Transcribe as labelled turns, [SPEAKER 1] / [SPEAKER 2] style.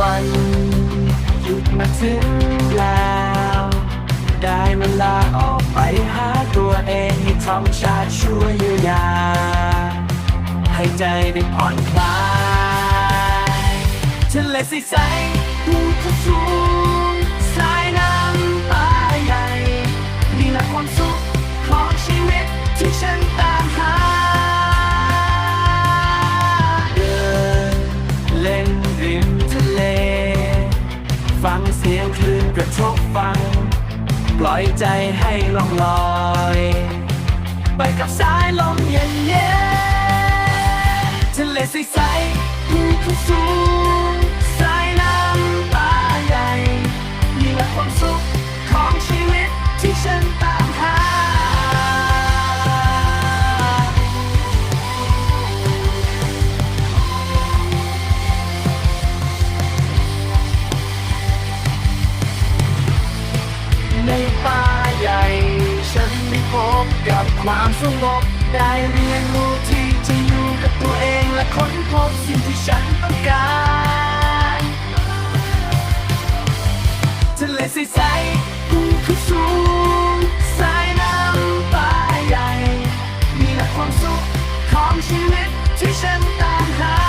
[SPEAKER 1] วันหยุดมาถึงแล้ว ได้เวลาออกไปหาตัวเองให้ธรรมชาติช่วยเยยาให้ใจได้ผ่อนคลายทะเลใสๆภูเขาสู ปล่อยใจให้ล่องลอย ไปกับสายลมเย็นเย็นทะเลใสๆภูทุกสูง ความสงบได้เรียนรู้ที่จะอยู่กับตัวเองและค้นพบสิ่งที่ฉันต้องการทะเลใสๆภูเขาสูงสายน้ำปลาใหญ่ มีแต่ความสุขของชีวิตที่ฉันตามหา